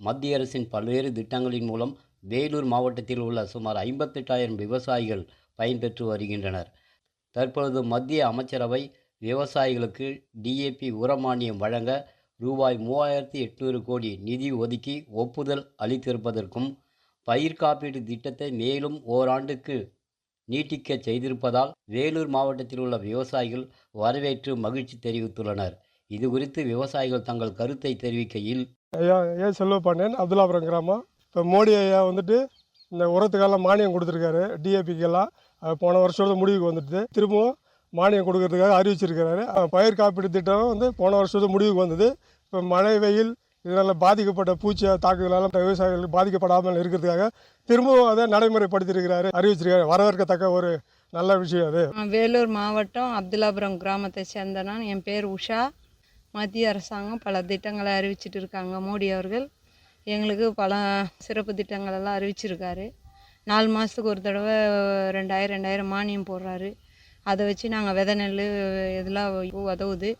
மத்திய அரசின் பல்வேறு திட்டங்களின் மூலம் வேலூர் மாவட்டத்தில் உள்ள சுமார் ஐம்பத்தெட்டாயிரம் விவசாயிகள் பயன்பெற்று வருகின்றனர். தற்பொழுது மத்திய அமைச்சரவை விவசாயிகளுக்கு டிஏபி உரமானியம் வழங்க ரூபாய் மூவாயிரத்தி எட்நூறு கோடி நிதி ஒதுக்கி ஒப்புதல் அளித்திருப்பதற்கும் பயிர் காப்பீடு திட்டத்தை மேலும் ஓராண்டுக்கு நீட்டிக்க செய்திருப்பதால் வேலூர் மாவட்டத்தில் உள்ள விவசாயிகள் வரவேற்று மகிழ்ச்சி தெரிவித்துள்ளனர். இது குறித்து விவசாயிகள் தங்கள் கருத்தை தெரிவிக்கையில் ஐயா ஏ செல்வபாண்டியன் அப்துல்லாபுரம் கிராமம். இப்போ மோடி ஐயா வந்துட்டு இந்த உரத்துக்கெல்லாம் மானியம் கொடுத்துருக்காரு டிஏபிக்கெல்லாம் அது போன வருஷத்தோட முடிவுக்கு வந்துட்டு திரும்பவும் மானியம் கொடுக்கறதுக்காக அறிவிச்சிருக்கிறாரு. பயிர் காப்பீடு திட்டம் வந்து போன வருஷத்தோட முடிவுக்கு வந்தது. இப்போ மழை வெயில் இதனால் பாதிக்கப்பட்ட பூச்சி தாக்குதலால் விவசாயிகளுக்கு பாதிக்கப்படாமல் இருக்கிறதுக்காக திரும்பவும் அதை நடைமுறைப்படுத்தியிருக்கிறாரு அறிவிச்சிருக்காரு. வரவேற்கத்தக்க ஒரு நல்ல விஷயம் அது. வேலூர் மாவட்டம் அப்துல்லாபுரம் கிராமத்தை சேர்ந்த நான் என் பேர் உஷா. மத்திய அரசாங்கம் பல திட்டங்களை அறிவிச்சிட்டு இருக்காங்க மோடி அவர்கள் எங்களுக்கு பல சிறப்பு திட்டங்களெல்லாம் அறிவிச்சிருக்காரு. நாலு மாதத்துக்கு ஒரு தடவை ரெண்டாயிரம் ரெண்டாயிரம் மானியம் போடுறாரு. அதை வச்சு நாங்கள் விதை நெல் இதெல்லாம் உதவுது.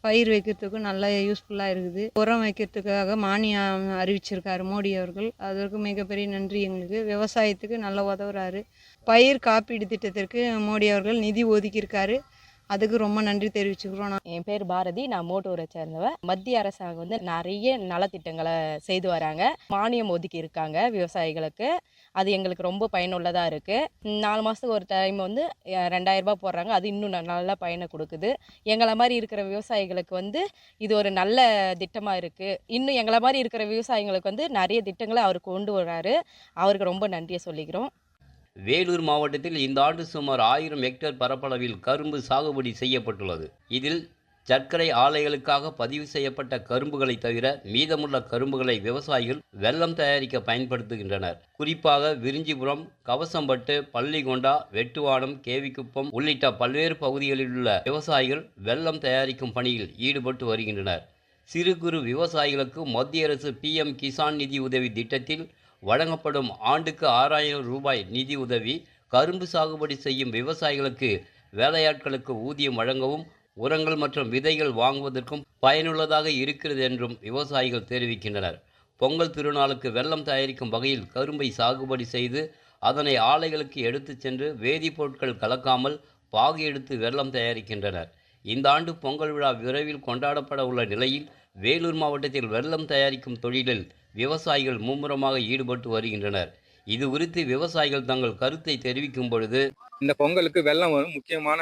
பயிர் வைக்கிறதுக்கும் நல்லா யூஸ்ஃபுல்லாக இருக்குது. உரம் வைக்கிறதுக்காக மானியம் அறிவிச்சிருக்காரு மோடி அவர்கள். அதற்கு மிகப்பெரிய நன்றி எங்களுக்கு. விவசாயத்துக்கு நல்லா உதவுறாரு. பயிர் காப்பீடு திட்டத்திற்கு மோடி அவர்கள் நிதி ஒதுக்கியிருக்காரு. அதுக்கு ரொம்ப நன்றி தெரிவிச்சுக்கிறோம். நான் என் பேர் பாரதி. நான் மோட்டூரை சேர்ந்தவ. மத்திய அரசாங்கம் வந்து நிறைய நலத்திட்டங்களை செய்து வராங்க. மானியம் ஒதுக்கி இருக்காங்க விவசாயிகளுக்கு. அது எங்களுக்கு ரொம்ப பயனுள்ளதாக இருக்குது நாலு மாதத்துக்கு ஒரு டைம் வந்து ரெண்டாயிரரூபா ரெண்டாயிரம் போடுறாங்க. அது இன்னும் ந- நல்ல பயனை கொடுக்குது. எங்களை மாதிரி இருக்கிற விவசாயிகளுக்கு வந்து இது ஒரு நல்ல திட்டமாக இருக்குது இன்னும் எங்களை மாதிரி இருக்கிற விவசாயிகளுக்கு வந்து நிறைய திட்டங்களை அவர் கொண்டு வர்றாரு அவருக்கு ரொம்ப நன்றியை சொல்லிக்கிறோம். வேலூர் மாவட்டத்தில் இந்த ஆண்டு சுமார் ஆயிரம் ஹெக்டேர் பரப்பளவில் கரும்பு சாகுபடி செய்யப்பட்டுள்ளது. இதில் சர்க்கரை ஆலைகளுக்காக பதிவு செய்யப்பட்ட கரும்புகளை தவிர மீதமுள்ள கரும்புகளை விவசாயிகள் வெல்லம் தயாரிக்க பயன்படுத்துகின்றனர். குறிப்பாக விரிஞ்சிபுரம் கவசம்பட்டு பள்ளிகொண்டா வெட்டுவானம் கேவிக்குப்பம் உள்ளிட்ட பல்வேறு பகுதிகளில் உள்ள விவசாயிகள் வெல்லம் தயாரிக்கும் பணியில் ஈடுபட்டு வருகின்றனர். சிறு குறு விவசாயிகளுக்கு மத்திய அரசு பிஎம் கிசான் நிதி உதவி திட்டத்தில் வழங்கப்படும் ஆண்டுக்கு ஆறாயிரம் ரூபாய் நிதி உதவி கரும்பு சாகுபடி செய்யும் விவசாயிகளுக்கு வேலையாட்களுக்கு ஊதியம் வழங்கவும் உரங்கள் மற்றும் விதைகள் வாங்குவதற்கும் பயனுள்ளதாக இருக்கிறது என்றும் விவசாயிகள் தெரிவிக்கின்றனர். பொங்கல் திருநாளுக்கு வெள்ளம் தயாரிக்கும் வகையில் கரும்பை சாகுபடி செய்து அதனை ஆலைகளுக்கு எடுத்துச் சென்று வேதிப்பொருட்கள் கலக்காமல் பாகு எடுத்து வெள்ளம் தயாரிக்கின்றனர். இந்த ஆண்டு பொங்கல் விழா விரைவில் கொண்டாடப்பட உள்ள நிலையில் வேலூர் மாவட்டத்தில் வெல்லம் தயாரிக்கும் தொழிலில் விவசாயிகள் மும்முரமாக ஈடுபட்டு வருகின்றனர். இது குறித்து விவசாயிகள் தங்கள் கருத்தை தெரிவிக்கும் பொழுது இந்த பொங்கலுக்கு வெள்ளம் ஒரு முக்கியமான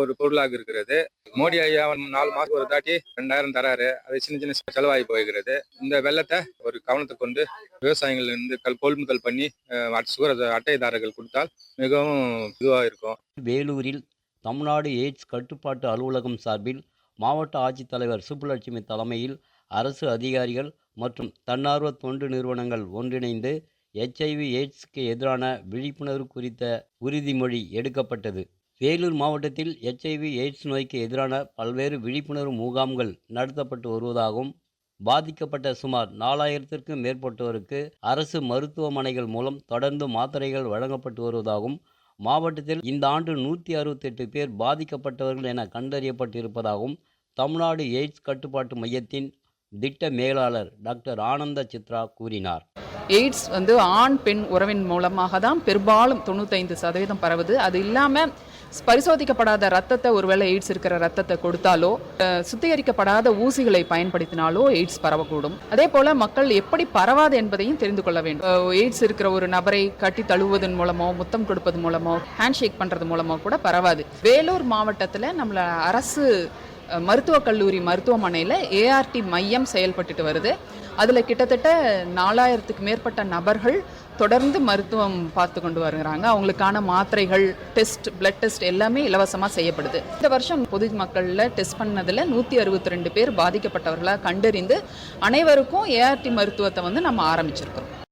ஒரு பொருளாக இருக்கிறது. மோடி ஐயா நாலு மாசம் ஒரு தாட்டி ரெண்டாயிரம் தராரு. அது சின்ன சின்ன செலவாகி போகிறது. இந்த வெள்ளத்தை ஒரு கவனத்தை கொண்டு விவசாயிகள் இருந்து கல் கொள்முதல் பண்ணி சுகர் அட்டைதாரர்கள் கொடுத்தால் மிகவும் இதுவாக இருக்கும். வேலூரில் தமிழ்நாடு எய்ட்ஸ் கட்டுப்பாட்டு அலுவலகம் சார்பில் மாவட்ட ஆட்சித்தலைவர் சுப்புலட்சுமி தலைமையில் அரசு அதிகாரிகள் மற்றும் தன்னார்வ தொண்டு நிறுவனங்கள் ஒன்றிணைந்து எச்ஐவி எய்ட்ஸுக்கு எதிரான விழிப்புணர்வு குறித்த உறுதிமொழி எடுக்கப்பட்டது. வேலூர் மாவட்டத்தில் எச்ஐவி எய்ட்ஸ் நோய்க்கு எதிரான பல்வேறு விழிப்புணர்வு முகாம்கள் நடத்தப்பட்டு வருவதாகவும் பாதிக்கப்பட்ட சுமார் நாலாயிரத்திற்கும் மேற்பட்டோருக்கு அரசு மருத்துவமனைகள் மூலம் தொடர்ந்து மாத்திரைகள் வழங்கப்பட்டு வருவதாகவும் மாவட்டத்தில் இந்த ஆண்டு நூற்றி அறுபத்தெட்டு பேர் பாதிக்கப்பட்டவர்கள் என கண்டறியப்பட்டிருப்பதாகவும் தமிழ்நாடு எய்ட்ஸ் கட்டுப்பாட்டு மையத்தின் திட்ட மேலாளர் டாக்டர் ஆனந்த சித்ரா கூறினார். எய்ட்ஸ் வந்து ஆண் பெண் உறவின் மூலமாக தான் பெரும்பாலும் தொண்ணூத்தைந்து சதவீதம் பரவுது. அது இல்லாமல் பரிசோதிக்கப்படாத ரத்தத்தை ஒருவேளை எய்ட்ஸ் இருக்கிற ரத்தத்தை கொடுத்தாலோ சுத்திகரிக்கப்படாத ஊசிகளை பயன்படுத்தினாலோ எய்ட்ஸ் பரவக்கூடும். அதே போல மக்கள் எப்படி பரவாது என்பதையும் தெரிந்து கொள்ள வேண்டும். எய்ட்ஸ் இருக்கிற ஒரு நபரை கட்டி தழுவுவதன் மூலமோ முத்தம் கொடுப்பது மூலமோ ஹேண்ட் ஷேக் மூலமோ கூட பரவாது. வேலூர் மாவட்டத்தில் நம்மள அரசு மருத்துவக் கல்லூரி மருத்துவமனையில் ஏஆர்டி மையம் செயல்பட்டுட்டு வருது. அதில் கிட்டத்தட்ட நாலாயிரத்துக்கு மேற்பட்ட நபர்கள் தொடர்ந்து மருத்துவம் பார்த்து கொண்டு வருகிறாங்க. அவங்களுக்கான மாத்திரைகள் டெஸ்ட் பிளட் டெஸ்ட் எல்லாமே இலவசமாக செய்யப்படுது. இந்த வருஷம் பொது மக்களில் டெஸ்ட் பண்ணதில் நூற்றி அறுபத்தி ரெண்டு பேர் பாதிக்கப்பட்டவர்களாக கண்டறிந்து அனைவருக்கும் ஏஆர்டி மருத்துவத்தை வந்து நம்ம ஆரம்பிச்சிருக்கிறோம்.